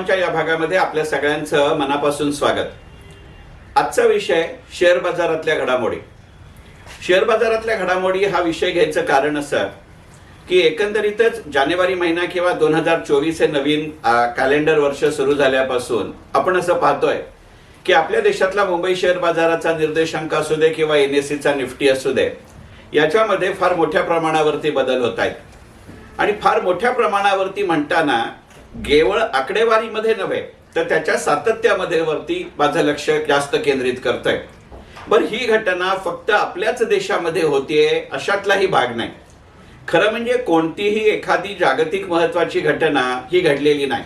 गप्पांच्या या भागामध्ये आपल्या सगळ्यांचं मनापासून स्वागत. आजचा विषय शेअर बाजारातल्या घडामोडी. शेअर बाजारातल्या घडामोडी हा विषय घ्यायचं कारण असं की एकंदरीतच जानेवारी महिना किंवा दोन हजार चोवीस हे नवीन कॅलेंडर वर्ष सुरू झाल्यापासून आपण असं पाहतोय की आपल्या देशातला मुंबई शेअर बाजाराचा निर्देशांक असू दे किंवा एन एस सीचा निफ्टी असू दे याच्यामध्ये फार मोठ्या प्रमाणावरती बदल होत आहेत. आणि फार मोठ्या प्रमाणावरती म्हणताना केवळ आकडेवारीमध्ये नव्हे तर त्याच्या सातत्यामध्ये वरती माझं लक्ष जास्त केंद्रित करतंय. बरं ही घटना फक्त आपल्याच देशामध्ये होतीये अशातलाही भाग नाही. खरं म्हणजे कोणतीही एखादी जागतिक महत्वाची घटना ही घडलेली नाही.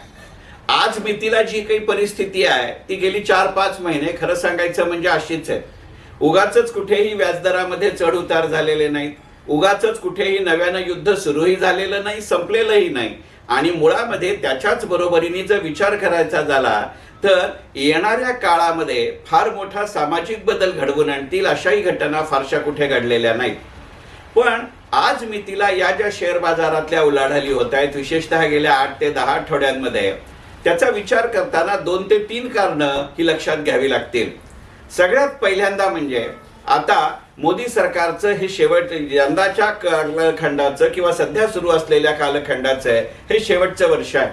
आज मितीला जी काही परिस्थिती आहे ती गेली चार पाच महिने खरं सांगायचं म्हणजे अशीच आहे. उगाच कुठेही व्याजदरामध्ये चढ उतार झालेले नाहीत. उगाच कुठेही नव्यानं युद्ध सुरूही झालेलं नाही संपलेलंही नाही. आणि मुळामध्ये त्याच्याच बरोबरीने जर विचार करायचा झाला तर येणाऱ्या काळामध्ये फार मोठा सामाजिक बदल घडवून आणतील अशाही घटना फारशा कुठे घडलेल्या नाहीत. पण आज मी तिला या ज्या शेअर बाजारातल्या उलाढाली होत आहेत विशेषतः गेल्या आठ ते दहा आठवड्यांमध्ये त्याचा विचार करताना दोन ते तीन कारणं ही लक्षात घ्यावी लागतील. सगळ्यात पहिल्यांदा म्हणजे आता मोदी सरकारचं हे शेवट यंदाच्या कालखंडाचं किंवा सध्या सुरू असलेल्या कालखंडाचं हे शेवटचं वर्ष आहे.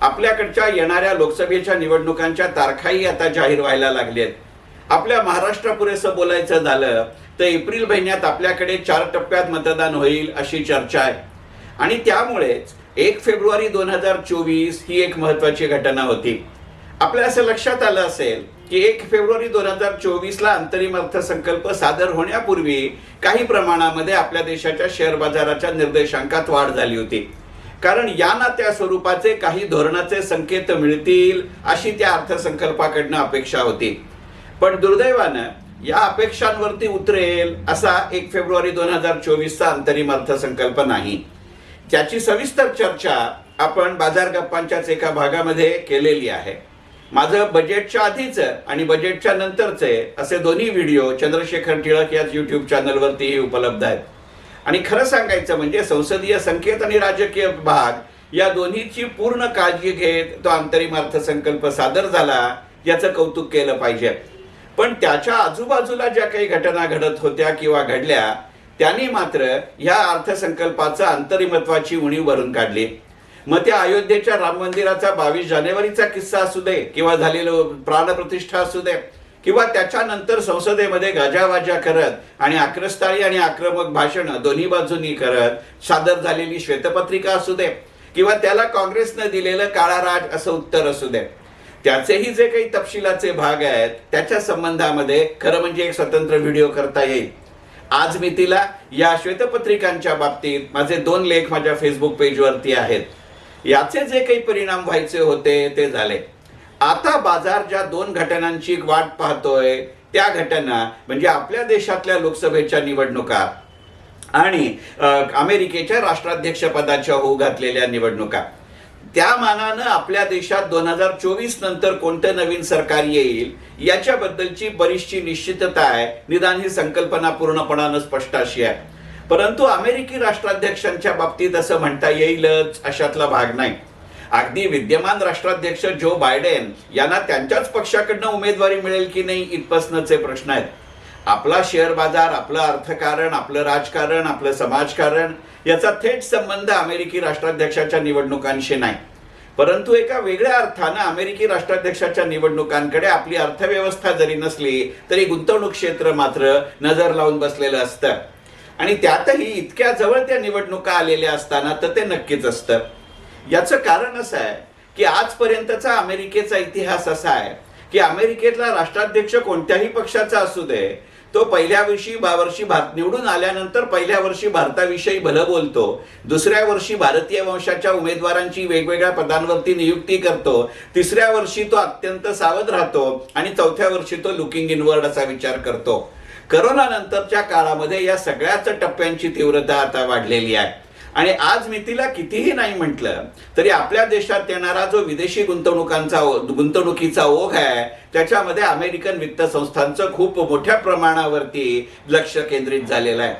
आपल्याकडच्या येणाऱ्या लोकसभेच्या निवडणुकांच्या तारखाही आता जाहीर व्हायला लागलेत. आपल्या महाराष्ट्र पुरेसं बोलायचं झालं तर एप्रिल महिन्यात आपल्याकडे चार टप्प्यात मतदान होईल अशी चर्चा आहे. आणि त्यामुळेच एक फेब्रुवारी दोन हजार चोवीस ही एक महत्वाची घटना होती. आपल्या असं लक्षात आलं असेल की एक फेब्रुवारी दोन हजार चोवीसला अंतरिम अर्थसंकल्प सादर होण्यापूर्वी काही प्रमाणामध्ये आपल्या देशाच्या शेअर बाजाराच्या निर्देशांकात वाढ झाली होती. कारण या ना त्या स्वरूपाचे काही धोरणाचे संकेत मिळतील अशी त्या अर्थसंकल्पाकडनं अपेक्षा होती. पण दुर्दैवानं या अपेक्षांवरती उतरेल असा एक फेब्रुवारी दोन हजार चोवीसचा अंतरिम अर्थसंकल्प नाही. त्याची सविस्तर चर्चा आपण बाजार गप्पांच्याच एका भागामध्ये केलेली आहे. माझं बजेटच्या आधीचं आणि बजेटच्या नंतरचे असे दोन्ही व्हिडिओ चंद्रशेखर टिळक याच युट्यूब चॅनलवरतीही उपलब्ध आहेत. आणि खरं सांगायचं म्हणजे संसदीय संकेत आणि राजकीय भाग या दोन्हीची पूर्ण काळजी घेत तो अंतरिम अर्थसंकल्प सादर झाला याचं कौतुक केलं पाहिजे. पण त्याच्या आजूबाजूला ज्या काही घटना घडत होत्या किंवा घडल्या त्यांनी मात्र ह्या अर्थसंकल्पाचं अंतरिमत्वाची उणीव भरून काढली. मग त्या अयोध्येच्या राम मंदिराचा बावीस जानेवारीचा किस्सा असू दे किंवा झालेलं प्राणप्रतिष्ठा असू दे किंवा त्याच्यानंतर संसदेमध्ये गाजावाजा करत आणि आक्रस्ताळी आणि आक्रमक भाषण दोन्ही बाजूंनी करत सादर झालेली श्वेतपत्रिका असू दे किंवा त्याला काँग्रेसनं दिलेलं काळा राज असं उत्तर असू दे. त्याचेही जे काही तपशिलाचे भाग आहेत त्याच्या संबंधामध्ये खरं म्हणजे एक स्वतंत्र व्हिडिओ करता येईल. आज मी तिला या श्वेतपत्रिकांच्या बाबतीत माझे दोन लेख माझ्या फेसबुक पेजवरती आहेत. याचे जे काही परिणाम व्हायचे होते ते झाले. आता बाजार ज्या दोन घटनांची वाट पाहतोय त्या घटना म्हणजे आपल्या देशातल्या लोकसभेच्या निवडणुका आणि अमेरिकेच्या राष्ट्राध्यक्षपदाच्या होऊ घातलेल्या निवडणुका. त्या मानानं आपल्या देशात दोन हजार चोवीस नंतर कोणतं नवीन सरकार येईल याच्याबद्दलची बरीचशी निश्चितता आहे. निदान ही संकल्पना पूर्णपणानं स्पष्ट अशी आहे. परंतु अमेरिकी राष्ट्राध्यक्षांच्या बाबतीत असं म्हणता येईलच अशातला भाग नाही. अगदी विद्यमान राष्ट्राध्यक्ष जो बायडेन यांना त्यांच्याच पक्षाकडनं उमेदवारी मिळेल की नाही इथपासनचे प्रश्न आहेत. आपला शेअर बाजार आपलं अर्थकारण आपलं राजकारण आपलं समाजकारण याचा थेट संबंध अमेरिकी राष्ट्राध्यक्षाच्या निवडणुकांशी नाही. परंतु एका वेगळ्या अर्थानं अमेरिकी राष्ट्राध्यक्षाच्या निवडणुकांकडे आपली अर्थव्यवस्था जरी नसली तरी गुंतवणूक क्षेत्र मात्र नजर लावून बसलेलं असतं. आणि त्यातही इतक्या जवळ त्या निवडणुका आलेल्या असताना तर ते नक्कीच असतं. याचं कारण असं आहे की आजपर्यंतचा अमेरिकेचा इतिहास असा आहे की अमेरिकेतला राष्ट्राध्यक्ष कोणत्याही पक्षाचा असू दे तो पहिल्या वर्षी वर्षी भारत निवडून आल्यानंतर पहिल्या वर्षी भारताविषयी भलं बोलतो दुसऱ्या वर्षी भारतीय वंशाच्या उमेदवारांची वेगवेगळ्या पदांवरती नियुक्ती करतो तिसऱ्या वर्षी तो अत्यंत सावध राहतो आणि चौथ्या वर्षी तो लुकिंग इनवर्ड असा विचार करतो. करोनानंतरच्या काळामध्ये या सगळ्याच टप्प्यांची तीव्रता आता वाढलेली आहे. आणि आज मी तिला कितीही नाही म्हटलं तरी आपल्या देशात येणारा जो विदेशी गुंतवणुकांचा गुंतवणुकीचा ओघ आहे त्याच्यामध्ये अमेरिकन वित्त संस्थांचं खूप मोठ्या प्रमाणावरती लक्ष केंद्रित झालेलं आहे.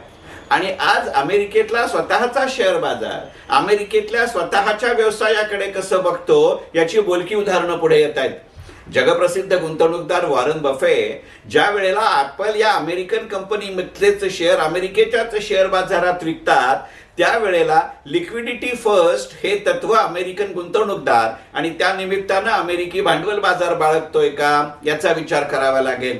आणि आज अमेरिकेतला स्वतःचा शेअर बाजार अमेरिकेतल्या स्वतःच्या व्यवसायाकडे कसं बघतो याची बोलकी उदाहरणं पुढे येत आहेत. जगप्रसिद्ध गुंतवणूकदार वॉरन बफे ज्या वेळेला ऍपल या अमेरिकन कंपनीमधलेच शेअर अमेरिकेच्याच शेअर बाजारात विकतात त्यावेळेला लिक्विडिटी फर्स्ट हे तत्व अमेरिकन गुंतवणूकदार आणि त्या निमित्तानं अमेरिकी भांडवल बाजार बाळगतोय का याचा विचार करावा लागेल.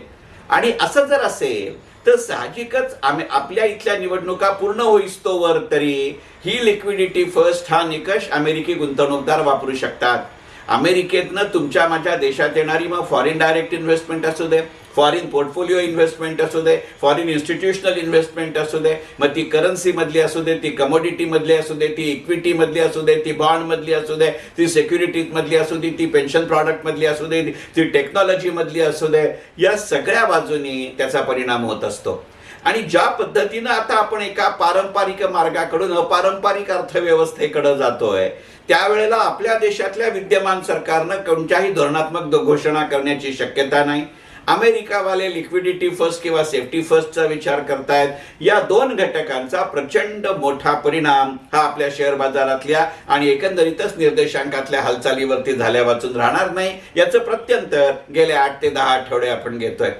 आणि असं जर असेल तर साहजिकच आम्ही आपल्या इथल्या निवडणुका पूर्ण होईस्तोवर तरी ही लिक्विडिटी फर्स्ट हा निकष अमेरिकी गुंतवणूकदार वापरू शकतात. अमेरिकेतनं तुमच्या माझ्या देशात येणारी मग फॉरेन डायरेक्ट इन्व्हेस्टमेंट असू दे फॉरेन पोर्टफोलिओ इन्व्हेस्टमेंट असू दे फॉरेन इन्स्टिट्यूशनल इन्व्हेस्टमेंट असू दे मग ती करन्सी मधली असू दे ती कमोडिटी मधली असू दे ती इक्विटी मधली असू दे ती बॉन्ड मधली असू दे ती सिक्युरिटी मधली असू दे ती पेन्शन प्रॉडक्ट मधली असू दे ती टेक्नॉलॉजी मधली असू दे या सगळ्या बाजूनी त्याचा परिणाम होत असतो आणि ज्या पद्धतीनं आता आपण एका पारंपरिक मार्गाकडून अपारंपरिक अर्थव्यवस्थेकडे जातोय त्यावेळेला आपल्या देशातल्या विद्यमान सरकारनं कोणत्याही धोरणात्मक घोषणा करण्याची शक्यता नाही. अमेरिकावाले लिक्विडिटी फर्स्ट किंवा सेफ्टी फर्स्टचा विचार करतायत. या दोन घटकांचा प्रचंड मोठा परिणाम हा आपल्या शेअर बाजारातल्या आणि एकंदरीतच निर्देशांकातल्या हालचालीवरती झाल्या वाचून राहणार नाही. याचं प्रत्यंतर गेले आठ ते दहा आठवडे आपण घेतोय.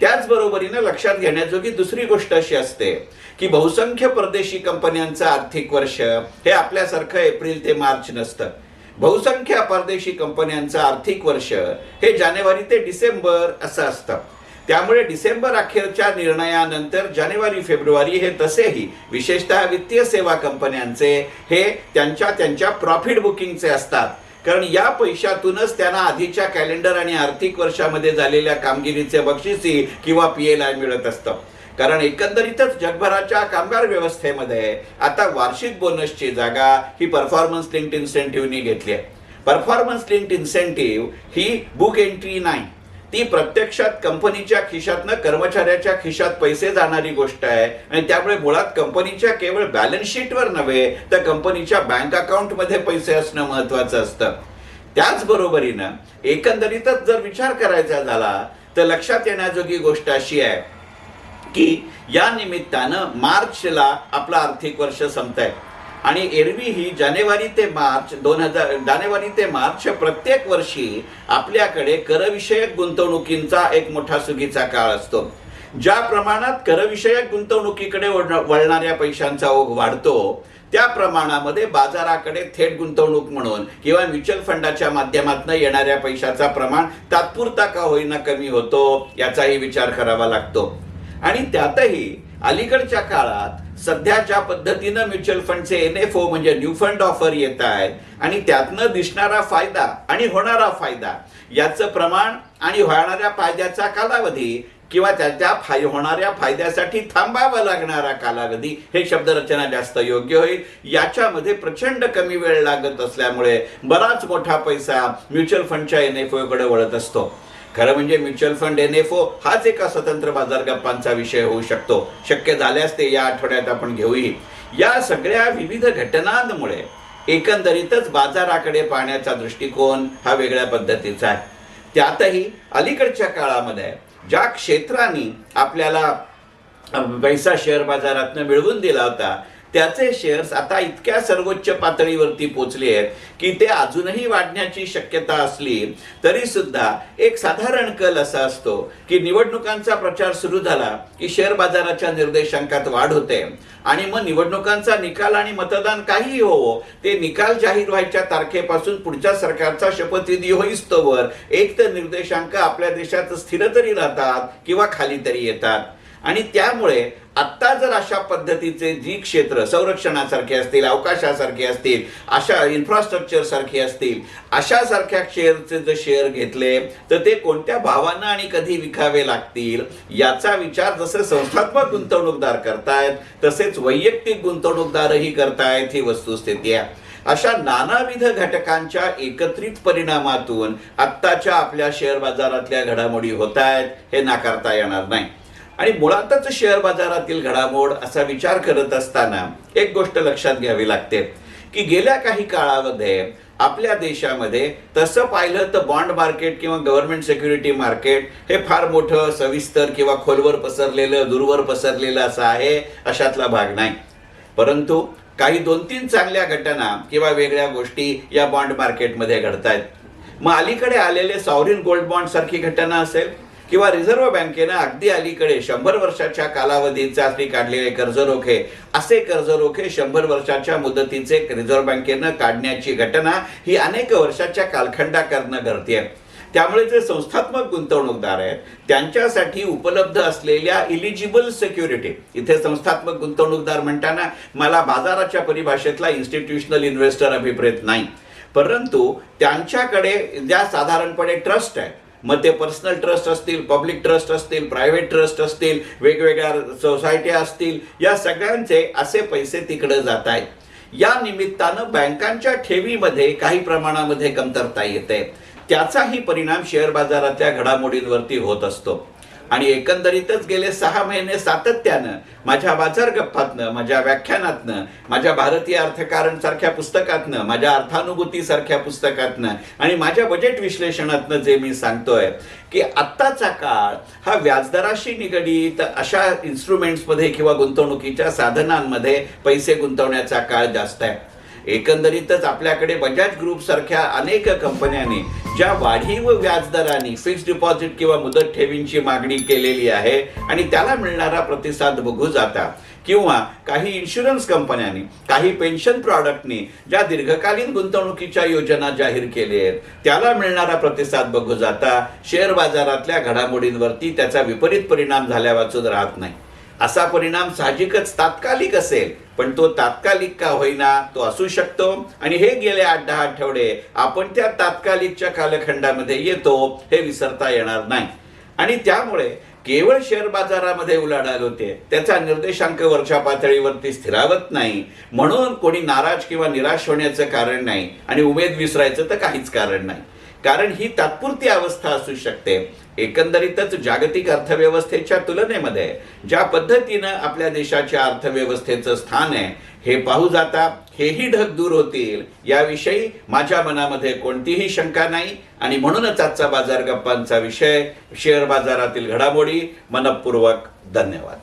त्याचबरोबरीनं लक्षात घेण्याजोगी दुसरी गोष्ट अशी असते की बहुसंख्य परदेशी कंपन्यांचं आर्थिक वर्ष हे आपल्यासारखं एप्रिल ते मार्च नसतं. बहुसंख्य परदेशी कंपन्यांचं आर्थिक वर्ष हे जानेवारी ते डिसेंबर असं असतं. त्यामुळे डिसेंबर अखेरच्या निर्णयानंतर जानेवारी फेब्रुवारी हे तसेही विशेषतः वित्तीय सेवा कंपन्यांचे हे त्यांच्या त्यांच्या प्रॉफिट बुकिंगचे असतात. कारण या पैशातूनच त्यांना आधीच्या कॅलेंडर आणि आर्थिक वर्षामध्ये झालेल्या कामगिरीचे बक्षिसी किंवा पी एल आय मिळत असतं. कारण एकंदरीतच जगभराच्या कामगार व्यवस्थेमध्ये आता वार्षिक बोनसची जागा ही परफॉर्मन्स लिंक्ड इन्सेंटिव्हनी घेतली आहे. परफॉर्मन्स लिंक्ड इन्सेंटिव्ह ही बुक एंट्री नाही. ती प्रत्यक्षात कंपनीच्या खिशातनं कर्मचाऱ्याच्या खिशात पैसे जाणारी गोष्ट आहे. आणि त्यामुळे मुळात कंपनीच्या केवळ बॅलन्स शीटवर नव्हे तर कंपनीच्या बँक अकाउंटमध्ये पैसे असणं महत्वाचं असतं. त्याचबरोबरीनं एकंदरीतच जर विचार करायचा झाला तर लक्षात येण्याजोगी गोष्ट अशी आहे की या निमित्तानं मार्चला आपलं आर्थिक वर्ष संपत आहे आणि एरवी ही जानेवारी ते मार्च दोन हजार जानेवारी ते मार्च प्रत्येक वर्षी आपल्याकडे करविषयक गुंतवणुकींचा एक मोठा सुगीचा काळ असतो. ज्या प्रमाणात करविषयक गुंतवणुकीकडे वळणाऱ्या पैशांचा ओघ वाढतो त्या प्रमाणामध्ये बाजाराकडे थेट गुंतवणूक म्हणून किंवा म्युच्युअल फंडाच्या माध्यमातून येणाऱ्या पैशाचा प्रमाण तात्पुरता का होईना कमी होतो याचाही विचार करावा लागतो. आणि त्यातही अलीकडच्या काळात सध्या ज्या पद्धतीनं म्युच्युअल फंडचे एन एफ ओ म्हणजे न्यू फंड ऑफर येत आहेत आणि त्यातनं दिसणारा फायदा आणि होणारा फायदा याचं प्रमाण आणि होणाऱ्या फायद्याचा कालावधी किंवा त्याच्या फाय होणाऱ्या फायद्यासाठी थांबावा लागणारा कालावधी हे शब्दरचना जास्त योग्य होईल. याच्यामध्ये प्रचंड कमी वेळ लागत असल्यामुळे बराच मोठा पैसा म्युच्युअल फंडच्या एन एफ ओकडे वळत असतो. खरं म्हणजे mutual fund N F O हाच एका स्वतंत्र बाजार गप्पांचा विषय होऊ शकतो. शक्य झाल्यास ते या आठवड्यात आपण घेऊही. या सगळ्या विविध घटनांमुळे एकंदरीतच बाजाराकडे पाहण्याचा दृष्टिकोन हा वेगळ्या पद्धतीचा आहे. त्यातही अलीकडच्या काळामध्ये ज्या क्षेत्रांनी आपल्याला पैसा शेअर बाजारातनं मिळवून दिला होता त्याचे शेअर्स आता इतक्या सर्वोच्च पातळीवरती पोचले आहेत की ते अजूनही वाढण्याची शक्यता असली तरी सुद्धा एक साधारण कल असा असतो की निवडणुकांचा प्रचार सुरू झाला की शेअर बाजाराच्या निर्देशांकात वाढ होते. आणि मग निवडणुकांचा निकाल आणि मतदान काहीही होवो ते निकाल जाहीर व्हायच्या तारखेपासून पुढच्या सरकारचा शपथविधी होईस्तोवर एक तर निर्देशांक आपल्या देशात स्थिर तरी राहतात किंवा खाली तरी येतात. आणि त्यामुळे आत्ता जर अशा पद्धतीचे जी क्षेत्र संरक्षणासारखे असतील अवकाशासारखे असतील अशा इन्फ्रास्ट्रक्चर सारखी असतील अशा सारख्या शेअरचे जर शेअर घेतले तर ते कोणत्या भावांना आणि कधी विकावे लागतील याचा विचार जसे संस्थात्मक गुंतवणूकदार करतायत तसेच वैयक्तिक गुंतवणूकदारही करतायत ही वस्तुस्थिती आहे. अशा नानाविध घटकांच्या एकत्रित परिणामातून आत्ताच्या आपल्या शेअर बाजारातल्या घडामोडी होत आहेत हे नाकारता येणार नाही. आणि मुळातच शेअर बाजारातील घडामोड असा विचार करत असताना एक गोष्ट लक्षात घ्यावी लागते की गेल्या काही काळामध्ये आपल्या देशामध्ये तसं पाहिलं तर बॉन्ड मार्केट किंवा गव्हर्नमेंट सिक्युरिटी मार्केट हे फार मोठं सविस्तर किंवा खोलवर पसरलेलं दूरवर पसरलेलं असं आहे अशातला भाग नाही. परंतु काही दोन तीन चांगल्या घटना किंवा वेगळ्या गोष्टी या बॉन्ड मार्केटमध्ये घडत आहेत मग अलीकडे आलेले सॉव्हरिन गोल्ड बॉन्ड सारखी घटना असेल? किंवा रिझर्व्ह बँकेनं अगदी अलीकडे शंभर वर्षाच्या कालावधीसाठी काढलेले कर्जरोखे असे कर्जरोखे शंभर वर्षाच्या मुदतीचे रिझर्व्ह बँकेनं काढण्याची घटना ही अनेक वर्षाच्या कालखंडाकरनं गरजे त्यामुळे जे संस्थात्मक गुंतवणूकदार आहेत. त्यांच्यासाठी उपलब्ध असलेल्या इलिजिबल सिक्युरिटी इथे संस्थात्मक गुंतवणूकदार म्हणताना मला बाजाराच्या परिभाषेतला इन्स्टिट्यूशनल इन्व्हेस्टर अभिप्रेत नाही. परंतु त्यांच्याकडे ज्या साधारणपणे ट्रस्ट आहे मग ते पर्सनल ट्रस्ट असतील पब्लिक ट्रस्ट असतील प्रायव्हेट ट्रस्ट असतील वेगवेगळ्या सोसायट्या असतील या सगळ्यांचे असे पैसे तिकडे जात आहेत. या निमित्तानं बँकांच्या ठेवीमध्ये काही प्रमाणामध्ये कमतरता येते. त्याचाही परिणाम शेअर बाजाराच्या घडामोडींवरती होत असतो. आणि एकंदरीतच गेले सहा महिने सातत्यानं माझ्या बाजार गप्पातनं माझ्या व्याख्यानातनं माझ्या भारतीय अर्थकारण सारख्या पुस्तकातनं माझ्या अर्थानुभूती सारख्या पुस्तकातनं आणि माझ्या बजेट विश्लेषणातनं जे मी सांगतोय की आत्ताचा काळ हा व्याजदराशी निगडीत अशा इन्स्ट्रुमेंट्समध्ये किंवा गुंतवणुकीच्या साधनांमध्ये पैसे गुंतवण्याचा काळ जास्त आहे. एकंदरीतच आपल्याकडे बजाज ग्रुप सारख्या अनेक कंपन्यांनी ज्या वाढीव व्याजदराने फिक्स डिपॉझिट किंवा मुदत ठेवींची मागणी केलेली आहे आणि त्याला मिळणारा प्रतिसाद बघू जाता. किंवा काही इन्शुरन्स कंपन्यांनी काही पेन्शन प्रॉडक्टनी ज्या दीर्घकालीन गुंतवणुकीच्या योजना जाहीर केल्या आहेत त्याला मिळणारा प्रतिसाद बघू जाता. शेअर बाजारातल्या घडामोडींवरती त्याचा विपरीत परिणाम झाल्या वाचून राहत नाही. असा परिणाम साहजिकच तात्कालिक असेल पण तो तात्कालिक का होईना तो असू शकतो. आणि हे गेले आठ दहा आठवडे आपण त्या तात्कालिकच्या कालखंडामध्ये येतो हे विसरता येणार नाही. आणि त्यामुळे केवळ शेअर बाजारामध्ये उलाढाल होते त्याचा निर्देशांक वरच्या पातळीवरती स्थिरावत नाही. म्हणून कोणी नाराज किंवा निराश होण्याचं कारण नाही आणि उमेद विसरायचं तर काहीच कारण नाही. कारण ही तात्पुरती अवस्था असू शकते. एकंदरीतच जागतिक अर्थव्यवस्थेच्या तुलनेमध्ये ज्या पद्धतीनं आपल्या देशाच्या अर्थव्यवस्थेचं स्थान आहे हे पाहू जाता हेही ढग दूर होतील. याविषयी माझ्या मनामध्ये कोणतीही शंका नाही. आणि म्हणूनच आजचा बाजार गप्पांचा विषय शेअर बाजारातील घडामोडी मनपूर्वक धन्यवाद.